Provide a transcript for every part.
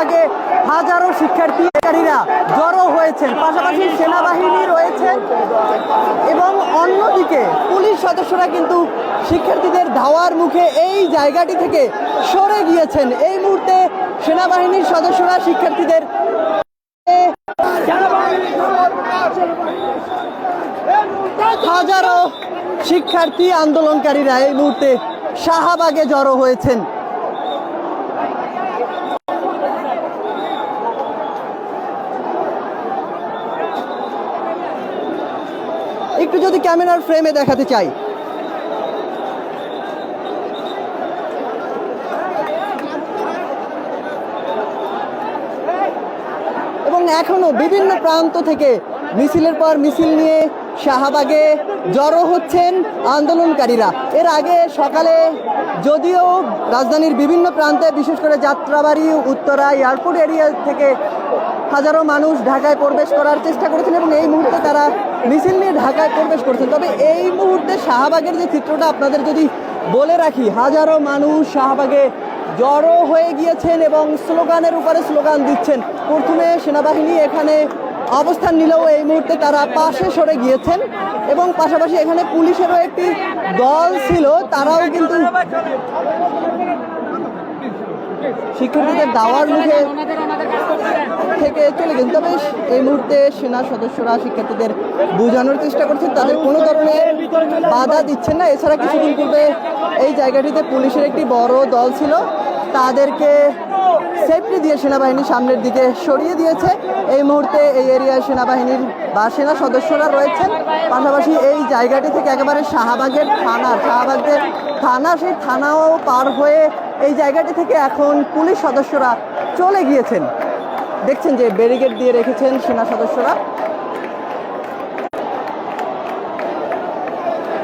শাহবাগে হাজারো শিক্ষার্থীকারীরা জড়ো হয়েছেন। পাশাপাশি সেনাবাহিনী রয়েছেন এবং অন্যদিকে পুলিশ সদস্যরা কিন্তু শিক্ষার্থীদের ধাওয়ার মুখে এই জায়গাটি থেকে সরে গিয়েছেন। এই মুহূর্তে সেনাবাহিনীর সদস্যরা শিক্ষার্থীদের হাজারো শিক্ষার্থী আন্দোলনকারীরা এই মুহূর্তে শাহবাগে জড়ো হয়েছেন। একটু যদি ক্যামেরার ফ্রেমে দেখাতে চাই। এবং এখনও বিভিন্ন প্রান্ত থেকে মিছিলের পর মিছিল নিয়ে শাহবাগে জড়ো হচ্ছেন আন্দোলনকারীরা। এর আগে সকালে যদিও রাজধানীর বিভিন্ন প্রান্তে, বিশেষ করে যাত্রাবাড়ি, উত্তরা, এয়ারপোর্ট এরিয়া থেকে হাজারো মানুষ ঢাকায় প্রবেশ করার চেষ্টা করেছেন এবং এই মুহূর্তে তারা মিছিল নিয়ে ঢাকায় প্রবেশ করছেন। তবে এই মুহূর্তে শাহবাগের যে চিত্রটা আপনাদের যদি বলে রাখি, হাজারো মানুষ শাহবাগে জড়ো হয়ে গিয়েছেন এবং স্লোগানের উপরে স্লোগান দিচ্ছেন। প্রথমে সেনাবাহিনী এখানে অবস্থান নিলেও এই মুহূর্তে তারা পাশে সরে গিয়েছেন এবং পাশাপাশি এখানে পুলিশেরও একটি দল ছিল, তারাও কিন্তু শিক্ষার্থীদের দাওয়ার মুখে থেকে চলে গেছেন তবে এই মুহূর্তে সেনা সদস্যরা শিক্ষার্থীদের বোঝানোর চেষ্টা করছেন। তাদের কোনো ধরনের বাধা দিচ্ছেন না। এছাড়া কিছুদিন পূর্বে এই জায়গাটিতে পুলিশের একটি বড় দল ছিল। তাদেরকে সেফটি দিয়ে সেনাবাহিনী সামনের দিকে সরিয়ে দিয়েছে। এই মুহূর্তে এই এরিয়ায় সেনাবাহিনীর বা সেনা সদস্যরা রয়েছেন। পাশাপাশি এই জায়গাটি থেকে একেবারে শাহবাগের থানা শাহবাগের থানা সেই থানাও পার হয়ে এই জায়গাটি থেকে এখন পুলিশ সদস্যরা চলে গিয়েছেন। দেখছেন যে ব্যারিকেড দিয়ে রেখেছেন সেনা সদস্যরা।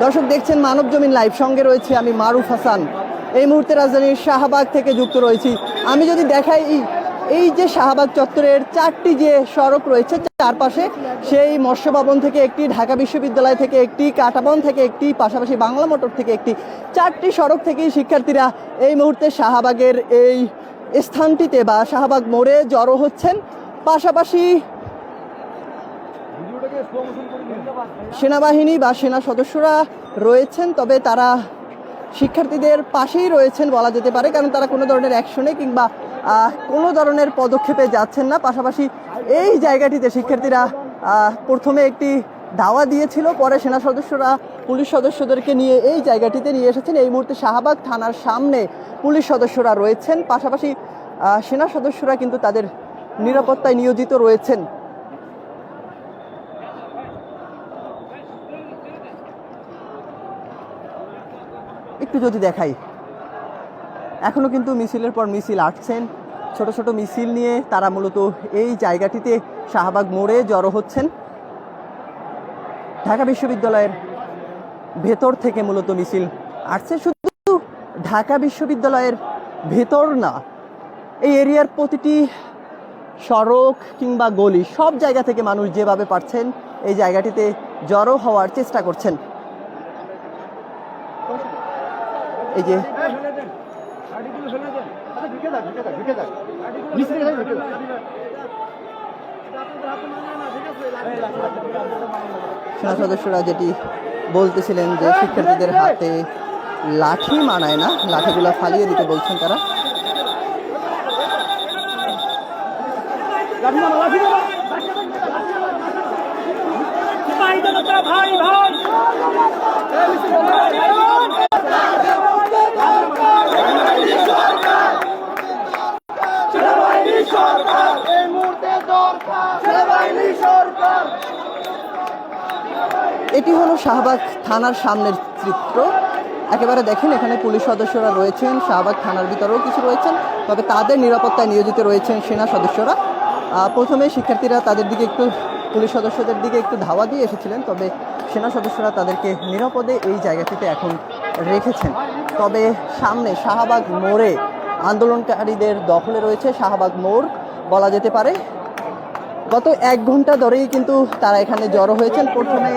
দর্শক, দেখছেন মানব জমিন লাইভ সঙ্গে রয়েছে আমি মারুফ হাসান। এই মুহূর্তে রাজধানীর শাহবাগ থেকে যুক্ত রয়েছি। আমি যদি দেখাই এই- এই যে শাহবাগ চত্বরের চারটি যে সড়ক রয়েছে চারপাশে সেই মৎস্য ভবন থেকে একটি, ঢাকা বিশ্ববিদ্যালয় থেকে একটি, কাটাবন থেকে একটি, পাশাপাশি বাংলা মোটর থেকে একটি, চারটি সড়ক থেকেই শিক্ষার্থীরা এই মুহূর্তে শাহবাগের এই স্থানটিতে বা শাহবাগ মোড়ে জড়ো হচ্ছেন। পাশাপাশি সেনাবাহিনী বা সেনা সদস্যরা রয়েছেন, তবে তারা শিক্ষার্থীদের পাশেই রয়েছেন বলা যেতে পারে, কারণ তারা কোনো ধরনের অ্যাকশনে কিংবা কোনো ধরনের পদক্ষেপে যাচ্ছেন না। পাশাপাশি এই জায়গাটিতে শিক্ষার্থীরা প্রথমে একটি ধাওয়া দিয়েছিল। পরে সেনা সদস্যরা পুলিশ সদস্যদেরকে নিয়ে এই জায়গাটিতে নিয়ে এসেছেন। এই মুহূর্তে শাহবাগ থানার সামনে পুলিশ সদস্যরা রয়েছেন। পাশাপাশি সেনা সদস্যরা কিন্তু তাদের নিরাপত্তায় নিয়োজিত রয়েছেন। একটু যদি দেখাই। এখনও কিন্তু মিছিলের পর মিছিল আসছেন। ছোট ছোট মিছিল নিয়ে তারা মূলত এই জায়গাটিতে শাহবাগ মোড়ে জড়ো হচ্ছেন। ঢাকা বিশ্ববিদ্যালয়ের ভেতর থেকে মূলত মিছিল আসছে। শুধু ঢাকা বিশ্ববিদ্যালয়ের ভেতর না, এই এরিয়ার প্রতিটি সড়ক কিংবা গলি সব জায়গা থেকে মানুষ যেভাবে পারছেন এই জায়গাটিতে জড়ো হওয়ার চেষ্টা করছেন। এই যে সেনা সদস্যরা যেটি বলতেছিলেন যে শিক্ষার্থীদের হাতে লাঠি মানায় না লাঠিগুলো ফালিয়ে দিতে বলছেন তারা ভাই ভাই এটি হলো শাহবাগ থানার সামনের চিত্র। একেবারে দেখেন, এখানে পুলিশ সদস্যরা রয়েছেন, শাহবাগ থানার ভিতরেও কিছু রয়েছেন, তবে তাদের নিরাপত্তায় নিয়োজিত রয়েছেন সেনা সদস্যরা। প্রথমে শিক্ষার্থীরা তাদের দিকে একটু, পুলিশ সদস্যদের দিকে একটু ধাওয়া দিয়ে এসেছিলেন, তবে সেনা সদস্যরা তাদেরকে নিরাপদে এই জায়গাটিতে এখন রেখেছেন। তবে সামনে শাহবাগ মোড়ে আন্দোলনকারীদের দখলে রয়েছে শাহবাগ মোড়, বলা যেতে পারে। গত এক ঘণ্টা ধরেই কিন্তু তারা এখানে জড়ো হয়েছেন। প্রথমে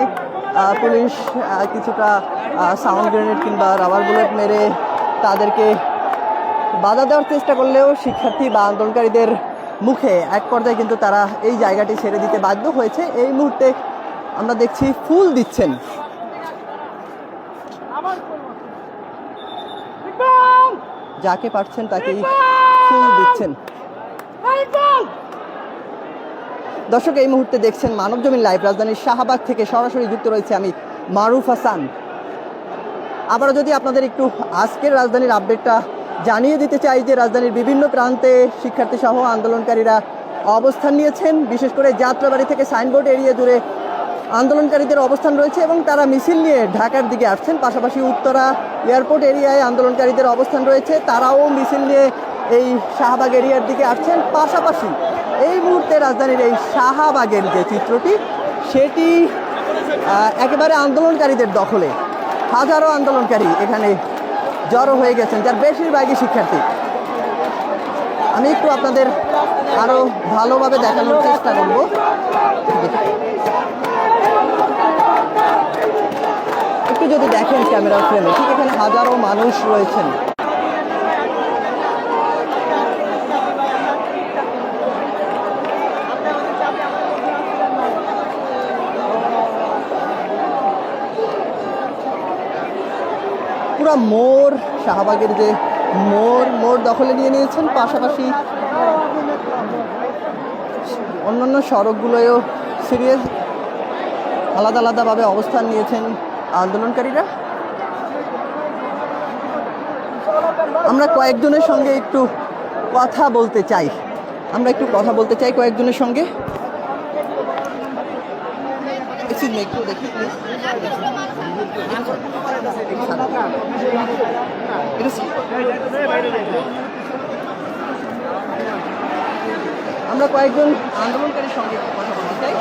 পুলিশ কিছুটা সাউন্ড গ্রেনেড কিংবা রাবার বুলেট মেরে তাদেরকে বাধা দেওয়ার চেষ্টা করলেও শিক্ষার্থী বা আন্দোলনকারীদের মুখে এক পর্যায়ে কিন্তু তারা এই জায়গাটি ছেড়ে দিতে বাধ্য হয়েছে। এই মুহূর্তে আমরা দেখছি ফুল দিচ্ছেন। যাকে পারছেন তাকেই ফুল দিচ্ছেন। দর্শক, এই মুহূর্তে দেখছেন মানব জমিন লাইভ। রাজধানীর শাহবাগ থেকে সরাসরি যুক্ত রয়েছে আমি মারুফ হাসান। আবারও যদি আপনাদের একটু আজকের রাজধানীর আপডেটটা জানিয়ে দিতে চাই যে, রাজধানীর বিভিন্ন প্রান্তে শিক্ষার্থী সহ আন্দোলনকারীরা অবস্থান নিয়েছেন। বিশেষ করে যাত্রাবাড়ি থেকে সাইনবোর্ড এরিয়া জুড়ে আন্দোলনকারীদের অবস্থান রয়েছে এবং তারা মিছিল নিয়ে ঢাকার দিকে আসছেন। পাশাপাশি উত্তরা এয়ারপোর্ট এরিয়ায় আন্দোলনকারীদের অবস্থান রয়েছে। তারাও মিছিল নিয়ে এই শাহবাগ এরিয়ার দিকে আসছেন। পাশাপাশি এই মুহূর্তে রাজধানীর এই শাহবাগের যে চিত্রটি, সেটি একেবারে আন্দোলনকারীদের দখলে। হাজারো আন্দোলনকারী এখানে জড়ো হয়ে গেছেন, যার বেশিরভাগই শিক্ষার্থী। আমি একটু আপনাদের আরও ভালোভাবে দেখানোর চেষ্টা করব। একটু যদি দেখেন ক্যামেরা ফ্রেমে, ঠিক এখানে হাজারো মানুষ রয়েছেন। পুরো মোড়, শাহবাগের যে মোর মোড় দখলে নিয়ে নিয়েছেন। পাশাপাশি অন্যান্য সড়কগুলোয়ও সিরিয়াস, আলাদা আলাদাভাবে অবস্থান নিয়েছেন আন্দোলনকারীরা। আমরা কয়েকজনের সঙ্গে একটু কথা বলতে চাই। আমরা একটু কথা বলতে চাই কয়েকজনের সঙ্গে। একটু দেখি. আমরা কয়েকজন আন্দোলনকারীর সঙ্গে কথা বলতে চাই।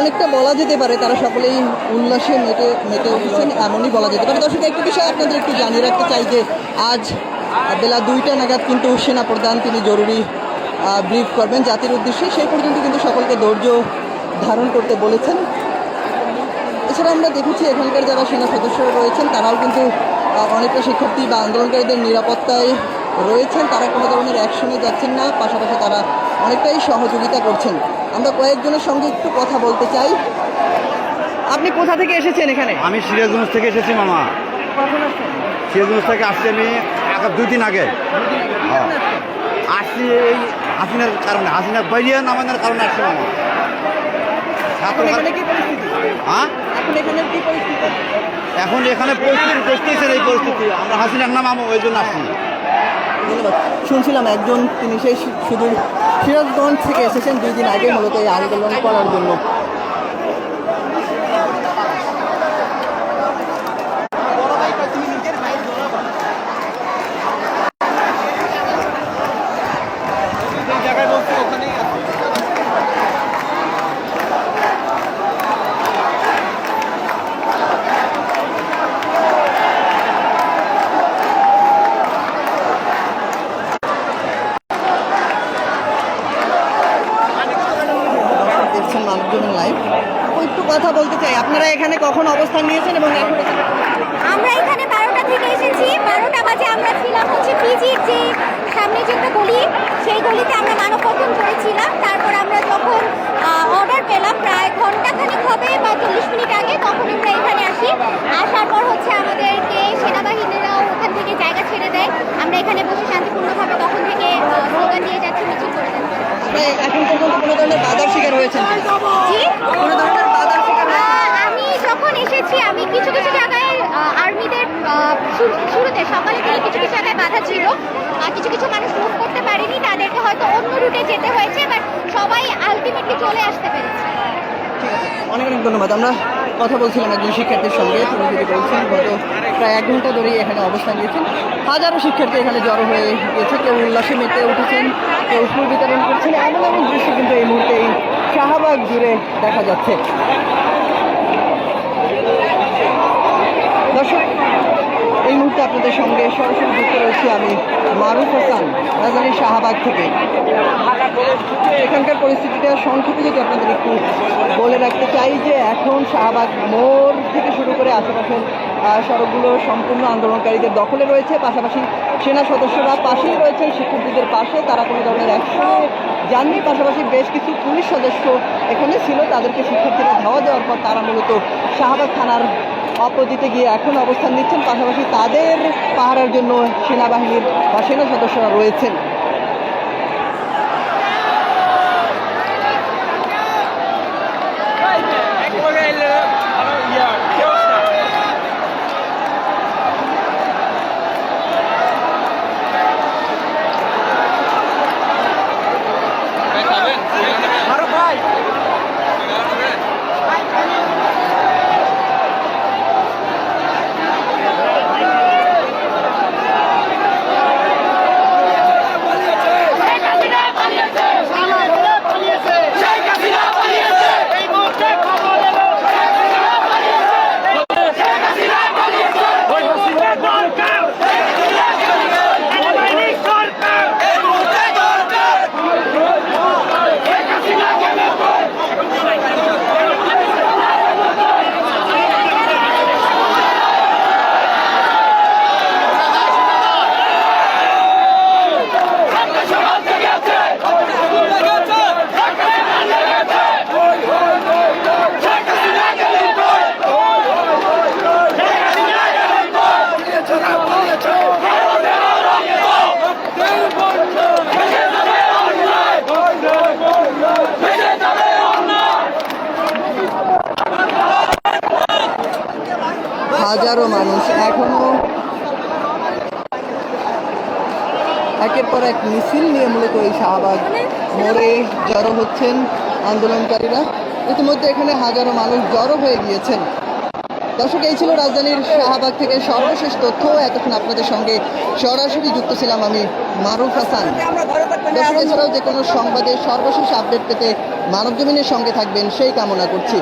অনেকটা বলা যেতে পারে, তারা সকলেই উল্লাসে মেতে মেতে উঠেছেন, এমনই বলা যেতে পারে। দর্শক, একটু বিষয় আপনাদের একটু জানিয়ে রাখতে চাই যে আজ বেলা দুইটা নাগাদ কিন্তু সেনা প্রধান তিনি জরুরি ব্রিফ করবেন জাতির উদ্দেশ্যে। সেই পর্যন্ত কিন্তু সকলকে ধৈর্য ধারণ করতে বলেছেন। এছাড়া আমরা দেখেছি এখানকার যারা সেনা সদস্যরা রয়েছেন, তারাও কিন্তু অনেকটা শিক্ষার্থী বা আন্দোলনকারীদের নিরাপত্তায় রয়েছেন। তারা কোনো ধরনের অ্যাকশনে যাচ্ছেন না, পাশাপাশি তারা অনেকটাই সহযোগিতা করছেন। আমরা কয়েকজনের সঙ্গে একটু কথা বলতে চাই। আপনি কোথা থেকে এসেছেন এখানে? আমি সিরাজগঞ্জ থেকে এসেছি মামা। সিরাজগঞ্জ থেকে আসছি আমি আগে। দুই দিন আগে? হ্যাঁ। আসছি এই হাসিনার কারণে হাসিনার বাইরে নামানোর কারণে আসছি মামা। এখন এখানে কি পরিস্থিতি? হ্যাঁ? এখন এখানে পরিস্থিতি? এই পরিস্থিতি। আমরা হাসিনার নামাবো ওই জন্য আসছি। ধন্যবাদ শুনছিলাম একজন তিনি সেই শুধু সিরাজগঞ্জ থেকে এসেছেন, দুই দিন আগে মূলত এই আন্দোলন করার জন্য দেখছেন মানুষজনের লাইভ একটু কথা বলতে চাই আপনারা এখানে কখন অবস্থান নিয়েছেন এবং এখন আমরা এখানে বারোটা থেকে এসেছি। বারোটা বাজে আমরা ছিলাম হচ্ছে পিজির যে সামনে যে একটা গলি সেই গলিতে আমরা মানববন্ধন করেছিলাম। তারপর আমরা যখন অর্ডার পেলাম প্রায় ঘন্টাখানেক হবে বা চল্লিশ মিনিট আগে তখন আমরা এখানে আসি। আসার পর হচ্ছে আমাদেরকে সেনাবাহিনীরাও ওখান থেকে জায়গা ছেড়ে দেয়। আমরা এখানে বসে শান্তিপূর্ণভাবে তখন থেকে স্লোগান দিয়ে যাচ্ছি মিছিল করে যাচ্ছি। এখন পর্যন্ত কোনো ধরনের বাধার শিকার হয়েছেন? কোনো ধরনের বাধার শিকার আহ, আমি কিছু কিছু জায়গায় আর্মিদের শুরুতে সকালে থেকে কিছু কিছু জায়গায় বাধা ছিল। কিছু কিছু মানুষ মুভ করতে পারেনি তাদেরকে হয়তো অন্য রুটে যেতে হয়েছে বাট সবাই আলটিমেটলি চলে আসতে পেরেছে। অনেক অনেক ধন্যবাদ। আমরা কথা বলছিলাম একজন শিক্ষার্থীর সঙ্গে তিনি যদি বলছেন গত প্রায় এক ঘণ্টা ধরেই এখানে অবস্থান নিয়েছেন। হাজারো শিক্ষার্থী এখানে জড়ো হয়ে গিয়েছে কেউ উল্লাসে মেতে উঠেছেন কেউ ফুল বিতরণ করছেন। এমন এমন দৃশ্য কিন্তু এই মুহূর্তে এই শাহবাগ জুড়ে দেখা যাচ্ছে। দর্শক, এই মুহূর্তে আপনাদের সঙ্গে সরাসরি যুক্ত রয়েছি আমি মারুফ হাসান, রাজধানীর শাহবাগ থেকে। এখানকার পরিস্থিতিটা সংক্ষেপে যদি আপনাদের একটু বলে রাখতে চাই যে এখন শাহবাগ মোড় থেকে শুরু করে আশেপাশের সড়কগুলো সম্পূর্ণ আন্দোলনকারীদের দখলে রয়েছে। পাশাপাশি সেনা সদস্যরা পাশেই রয়েছেন, শিক্ষার্থীদের পাশে। তারা কোনো ধরনের অ্যাকশনে যাননি। পাশাপাশি বেশ কিছু পুলিশ সদস্য এখানে ছিল। তাদেরকে শিক্ষার্থীরা ধাওয়া দেওয়ার পর তারা মূলত শাহবাগ থানার অপোজিটে গিয়ে এখন অবস্থান নিচ্ছেন পাশাপাশি তাদের পাহারার জন্য সেনাবাহিনীর বা সেনা সদস্যরা রয়েছেন। একের পর এক মিছিল নিয়ে মূলত এই শাহবাগ মোড়ে জড়ো হচ্ছেন আন্দোলনকারীরা। ইতিমধ্যে এখানে হাজারো মানুষ জড়ো হয়ে গিয়েছেন। দর্শক এই ছিল রাজধানীর শাহবাগ থেকে সর্বশেষ তথ্য। এতক্ষণ আপনাদের সঙ্গে সরাসরি যুক্ত ছিলাম আমি মারুফ হাসান। দর্শক এছাড়াও যে কোনো সংবাদে সর্বশেষ আপডেট পেতে মানব জমিনের সঙ্গে থাকবেন সেই কামনা করছি।